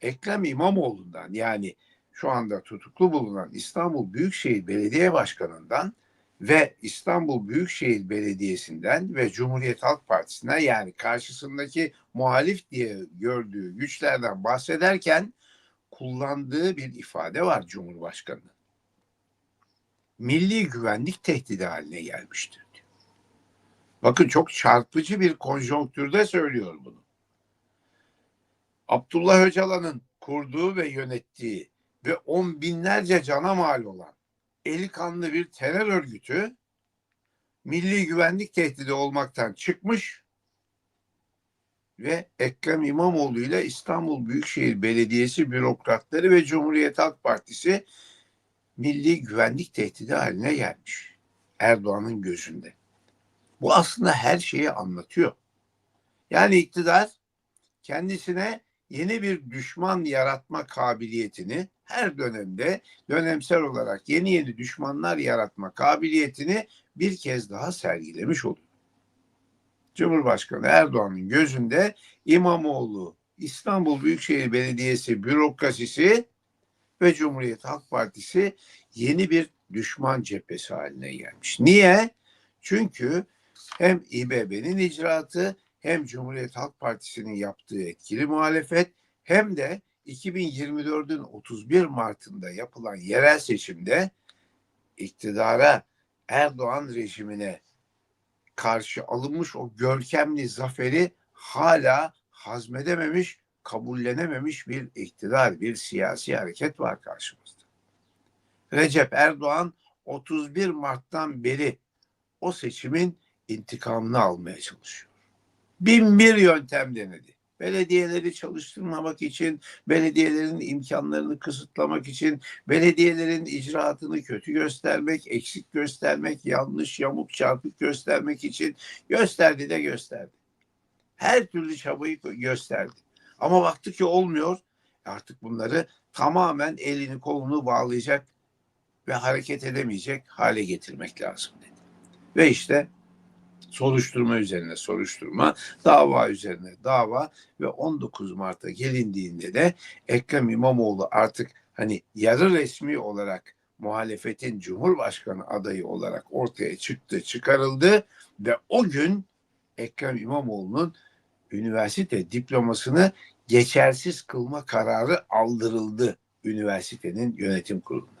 Ekrem İmamoğlu'ndan yani şu anda tutuklu bulunan İstanbul Büyükşehir Belediye Başkanı'ndan ve İstanbul Büyükşehir Belediyesi'nden ve Cumhuriyet Halk Partisi'nden yani karşısındaki muhalif diye gördüğü güçlerden bahsederken kullandığı bir ifade var Cumhurbaşkanı'nın. Milli güvenlik tehdidi haline gelmiştir diyor. Bakın çok çarpıcı bir konjonktürde söylüyor bunu. Abdullah Öcalan'ın kurduğu ve yönettiği ve on binlerce cana mal olan eli kanlı bir terör örgütü milli güvenlik tehdidi olmaktan çıkmış ve Ekrem İmamoğlu ile İstanbul Büyükşehir Belediyesi bürokratları ve Cumhuriyet Halk Partisi milli güvenlik tehdidi haline gelmiş. Erdoğan'ın gözünde. Bu aslında her şeyi anlatıyor. Yani iktidar kendisine yeni bir düşman yaratma kabiliyetini her dönemde dönemsel olarak yeni yeni düşmanlar yaratma kabiliyetini bir kez daha sergilemiş oluyor. Cumhurbaşkanı Erdoğan'ın gözünde İmamoğlu, İstanbul Büyükşehir Belediyesi bürokrasisi ve Cumhuriyet Halk Partisi yeni bir düşman cephesi haline gelmiş. Niye? Çünkü hem İBB'nin icraatı hem Cumhuriyet Halk Partisi'nin yaptığı etkili muhalefet hem de 2024'ün 31 Mart'ında yapılan yerel seçimde iktidara Erdoğan rejimine karşı alınmış o görkemli zaferi hala hazmedememiş, kabullenememiş bir iktidar, bir siyasi hareket var karşımızda. Recep Erdoğan 31 Mart'tan beri o seçimin intikamını almaya çalışıyor. Bin bir yöntem denedi. Belediyeleri çalıştırmamak için, belediyelerin imkanlarını kısıtlamak için, belediyelerin icraatını kötü göstermek, eksik göstermek, yanlış, yamuk, çarpık göstermek için gösterdi de gösterdi. Her türlü çabayı gösterdi. Ama baktı ki olmuyor. Artık bunları tamamen elini kolunu bağlayacak ve hareket edemeyecek hale getirmek lazım dedi. Ve işte soruşturma üzerine soruşturma, dava üzerine dava ve 19 Mart'a gelindiğinde de Ekrem İmamoğlu artık hani yarı resmi olarak muhalefetin Cumhurbaşkanı adayı olarak ortaya çıktı, çıkarıldı ve o gün Ekrem İmamoğlu'nun üniversite diplomasını geçersiz kılma kararı aldırıldı üniversitenin yönetim kuruluna.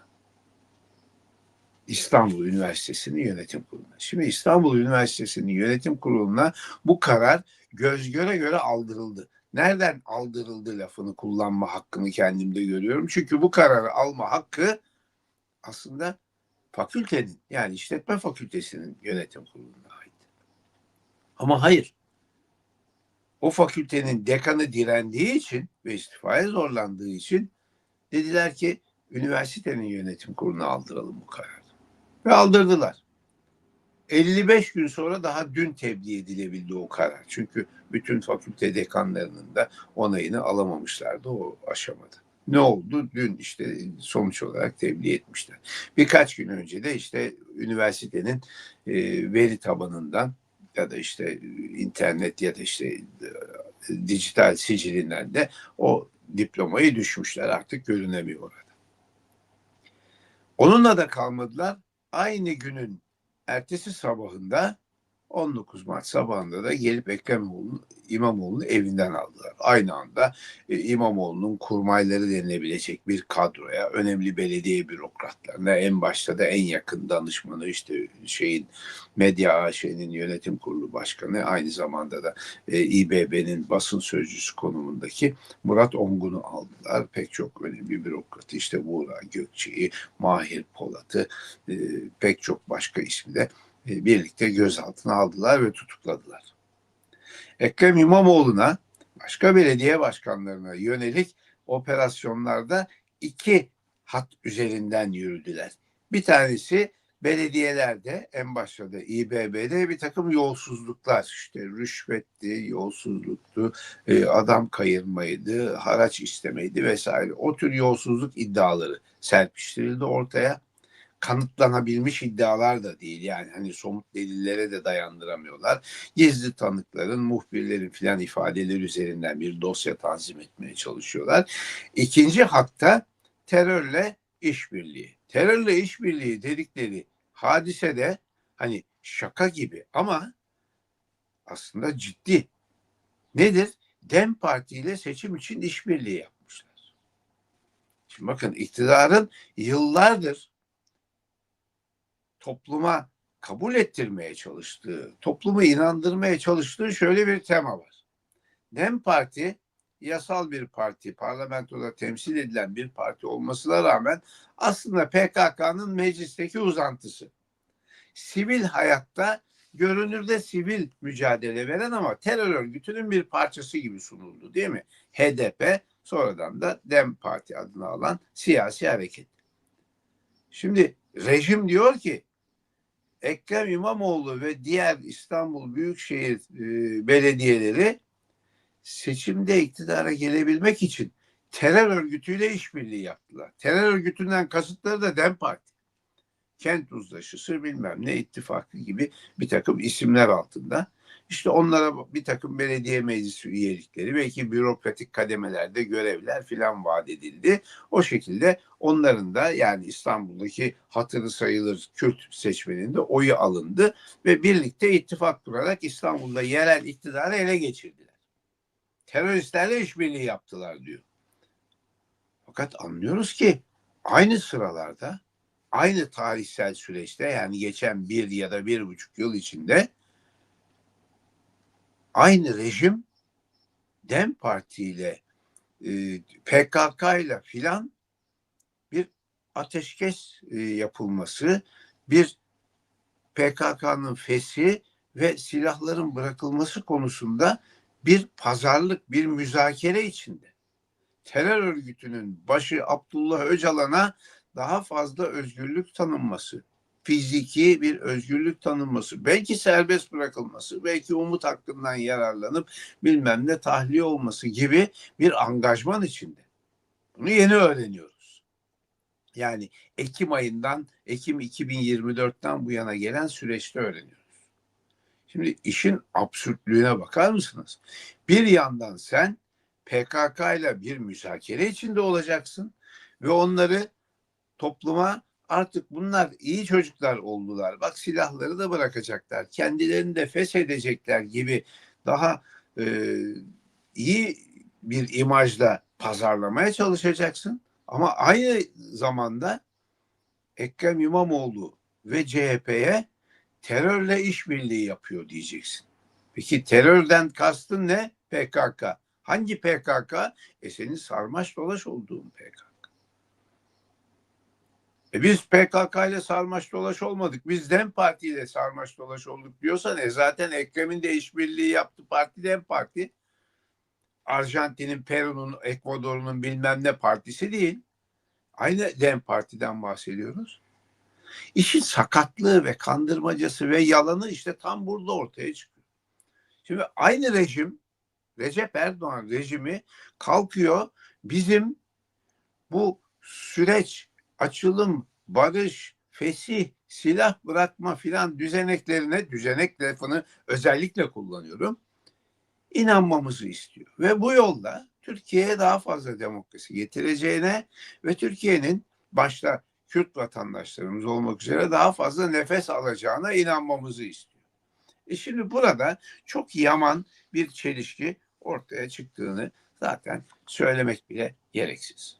İstanbul Üniversitesi'nin yönetim kuruluna. Şimdi İstanbul Üniversitesi'nin yönetim kuruluna bu karar göz göre göre aldırıldı. Nereden aldırıldı lafını kullanma hakkını kendimde görüyorum. Çünkü bu kararı alma hakkı aslında fakültenin yani işletme fakültesinin yönetim kuruluna ait. Ama hayır. O fakültenin dekanı direndiği için ve istifaya zorlandığı için dediler ki üniversitenin yönetim kuruluna aldıralım bu kararı. Ve aldırdılar. 55 gün sonra daha dün tebliğ edilebildi o karar. Çünkü bütün fakülte dekanlarının da onayını alamamışlardı o aşamada. Ne oldu? Dün işte sonuç olarak tebliğ etmişler. Birkaç gün önce de işte üniversitenin e, veri tabanından ya da işte internet ya da işte e, dijital sicilinden de o diplomayı düşmüşler. Artık görünemiyor orada. Onunla da kalmadılar aynı günün ertesi sabahında 19 Mart sabahında da gelip Ekrem İmamoğlu'nu evinden aldılar. Aynı anda e, İmamoğlu'nun kurmayları denilebilecek bir kadroya, önemli belediye bürokratlarına, en başta da en yakın danışmanı işte şeyin Medya AŞ'nin yönetim kurulu başkanı, aynı zamanda da e, İBB'nin basın sözcüsü konumundaki Murat Ongun'u aldılar. Pek çok önemli bürokratı işte Buğra Gökçe'yi, Mahir Polat'ı, e, pek çok başka ismi de birlikte gözaltına aldılar ve tutukladılar. Ekrem İmamoğlu'na başka belediye başkanlarına yönelik operasyonlarda iki hat üzerinden yürüdüler. Bir tanesi belediyelerde en başta da İBB'de bir takım yolsuzluklar işte rüşvetti, yolsuzluktu, e, adam kayırmaydı, haraç istemeydi vesaire. O tür yolsuzluk iddiaları serpiştirildi ortaya. Kanıtlanabilmiş iddialar da değil. Yani hani somut delillere de dayandıramıyorlar. Gizli tanıkların, muhbirlerin filan ifadeleri üzerinden bir dosya tanzim etmeye çalışıyorlar. İkinci hakta terörle işbirliği. Terörle işbirliği dedikleri hadisede hani şaka gibi ama aslında ciddi. Nedir? Dem Parti ile seçim için işbirliği yapmışlar. Şimdi bakın iktidarın yıllardır topluma kabul ettirmeye çalıştığı, toplumu inandırmaya çalıştığı şöyle bir tema var. Dem Parti yasal bir parti, parlamentoda temsil edilen bir parti olmasına rağmen aslında PKK'nın meclisteki uzantısı. Sivil hayatta görünürde sivil mücadele veren ama terör örgütünün bir parçası gibi sunuldu değil mi? HDP sonradan da Dem Parti adını alan siyasi hareket. Şimdi rejim diyor ki Ekrem İmamoğlu ve diğer İstanbul Büyükşehir e, belediyeleri seçimde iktidara gelebilmek için terör örgütüyle işbirliği yaptılar. Terör örgütünden kasıtları da Dem Parti. Kent uzlaşısı bilmem ne ittifakı gibi bir takım isimler altında. İşte onlara bir takım belediye meclisi üyelikleri belki bürokratik kademelerde görevler filan vaat edildi. O şekilde onların da yani İstanbul'daki hatırı sayılır Kürt seçmeninde oyu alındı ve birlikte ittifak kurarak İstanbul'da yerel iktidarı ele geçirdiler. Teröristlerle işbirliği yaptılar diyor. Fakat anlıyoruz ki aynı sıralarda aynı tarihsel süreçte yani geçen bir ya da bir buçuk yıl içinde aynı rejim Dem Parti ile e, PKK ile filan bir ateşkes e, yapılması, bir PKK'nın feshi ve silahların bırakılması konusunda bir pazarlık, bir müzakere içinde. Terör örgütünün başı Abdullah Öcalan'a daha fazla özgürlük tanınması, fiziki bir özgürlük tanınması, belki serbest bırakılması, belki umut hakkından yararlanıp bilmem ne tahliye olması gibi bir angajman içinde. Bunu yeni öğreniyoruz. Yani Ekim ayından, Ekim 2024'ten bu yana gelen süreçte öğreniyoruz. Şimdi işin absürtlüğüne bakar mısınız? Bir yandan sen PKK ile bir müzakere içinde olacaksın ve onları topluma artık bunlar iyi çocuklar oldular. Bak silahları da bırakacaklar. Kendilerini de feshedecekler gibi daha e, iyi bir imajla pazarlamaya çalışacaksın. Ama aynı zamanda Ekrem İmamoğlu ve CHP'ye terörle işbirliği yapıyor diyeceksin. Peki terörden kastın ne? PKK. Hangi PKK? E senin sarmaş dolaş olduğun PKK. E biz PKK ile sarmaş dolaş olmadık. Biz DEM Parti ile sarmaş dolaş olduk diyorsan e zaten Ekrem'in de işbirliği yaptı parti DEM Parti. Arjantin'in, Peru'nun, Ekvador'un bilmem ne partisi değil. Aynı DEM Parti'den bahsediyoruz. İşin sakatlığı ve kandırmacası ve yalanı işte tam burada ortaya çıkıyor. Şimdi aynı rejim, Recep Erdoğan rejimi kalkıyor bizim bu süreç açılım, barış, fesih, silah bırakma filan düzeneklerine, düzenek lafını özellikle kullanıyorum, inanmamızı istiyor. Ve bu yolda Türkiye'ye daha fazla demokrasi getireceğine ve Türkiye'nin başta Kürt vatandaşlarımız olmak üzere daha fazla nefes alacağına inanmamızı istiyor. E şimdi burada çok yaman bir çelişki ortaya çıktığını zaten söylemek bile gereksiz.